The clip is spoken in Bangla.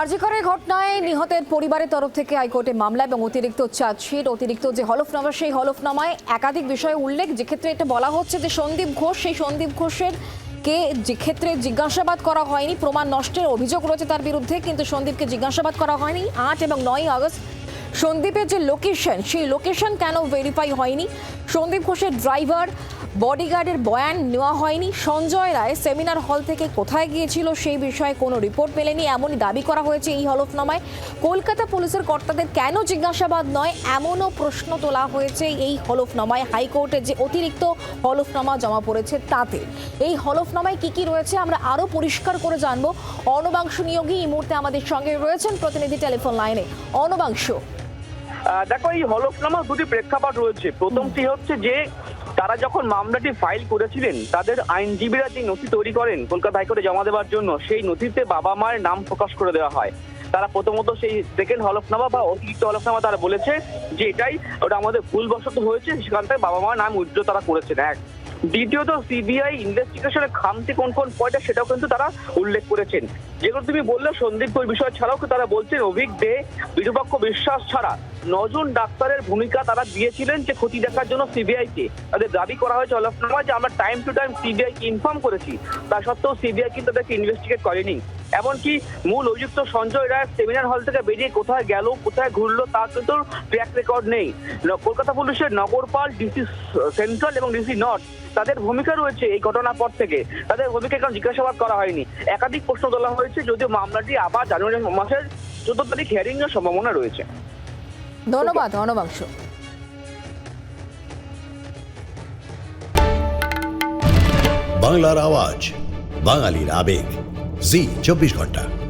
আরজিকরের ঘটনায় নিহতের পরিবারের তরফ থেকে হাইকোর্টে মামলা এবং অতিরিক্ত চার্জশিট, অতিরিক্ত যে হলফনামা, সেই হলফনামায় একাধিক বিষয়ে উল্লেখ, যে ক্ষেত্রে এটা বলা হচ্ছে যে সন্দীপ ঘোষ, সেই সন্দীপ ঘোষের কে যে ক্ষেত্রে জিজ্ঞাসাবাদ করা হয়নি, প্রমাণ নষ্টের অভিযোগ রয়েছে তার বিরুদ্ধে, কিন্তু সন্দীপকে জিজ্ঞাসাবাদ করা হয়নি। আট এবং নয় আগস্ট সন্দীপের যে লোকেশন সেই লোকেশন কেন ভেরিফাই হয়নি? সন্দীপ ঘোষের ড্রাইভার, বডিগার্ডের বয়ান নেওয়া হয়নি। সঞ্জয় রায় সেমিনার হল থেকে কোথায় গিয়েছিল সেই বিষয়ে কোনো রিপোর্ট মেলেনি, এমনই দাবি করা হয়েছে এই হলফনামায়। কলকাতা পুলিশের কর্তাদের কেন জিজ্ঞাসাবাদ নয়, এমনও প্রশ্ন তোলা হয়েছে এই হলফনামায়। হাইকোর্টে যে অতিরিক্ত হলফনামা জমা পড়েছে তাতে। এই হলফনামায় কি কি রয়েছে আমরা আরও পরিষ্কার করে জানব। অনবাংশ নিয়োগী এই মুহূর্তে আমাদের সঙ্গে রয়েছেন প্রতিনিধি টেলিফোন লাইনে। অনবাংশ দেখো, এই হলফনামা দুটি প্রেক্ষাপট রয়েছে। প্রথমটি হচ্ছে যে, তারা যখন মামলাটি ফাইল করেছিলেন, তাদের আইনজীবীরা যে নথি তৈরি করেন কলকাতা হাইকোর্টে জমা দেওয়ার জন্য, সেই নথিতে বাবা মায়ের নাম প্রকাশ করে দেওয়া হয়। তারা প্রথমত সেই সেকেন্ড হলফনামা বা অতিরিক্ত হলফনামা তারা বলেছে যে, এটাই, ওটা আমাদের ভুলবশত হয়েছে সেখান থেকে বাবা মার নাম উজ্জ্ব তারা করেছেন। এক। দ্বিতীয়ত সিবিআই ইনভেস্টিগেশনের খামতি কোন কোন পয়েন্টে সেটাও কিন্তু তারা উল্লেখ করেছেন। যেগুলো তুমি বললে সন্দীপ বিষয় ছাড়াও তারা বলছেন অভিক দে, বিরূপাক্ষ বিশ্বাস ছাড়া। নজন ডাক্তারের ভূমিকা তারা দিয়েছিলেন যে ক্ষতি দেখার জন্য সিবিআই কে। তাদের দাবি করা হয়েছে হলফনামায় যে আমরা টাইম টু টাইম সিবিআই কে ইনফর্ম করেছি। তা সত্ত্বেও সিবিআই কিন্তু তাদেরকে ইনভেস্টিগেট করেনি। এমনকি মূল অভিযুক্ত সঞ্জয় রায় সেমিনার হল থেকে বেরিয়ে কোথায় গেল, কোথায় ঘুরলো, তার কিন্তু ট্র্যাক রেকর্ড নেই। কলকাতা পুলিশের নগরপাল ডিসি সেন্ট্রাল এবং ডিসি নর্থ তাদের ভূমিকা রয়েছে এই ঘটনার পর থেকে। তাদের ভূমিকা এখন জিজ্ঞাসাবাদ করা হয়নি? একাধিক প্রশ্ন তোলা হয়েছে, যদিও মামলাটি আবার জানুয়ারি মাসের চোদ্দ তারিখ হিয়ারিং সম্ভাবনা রয়েছে। ধন্যবাদ অনবাংশ বাংলার আওয়াজ বাঙালির আবেগ। জি চব্বিশ ঘণ্টা।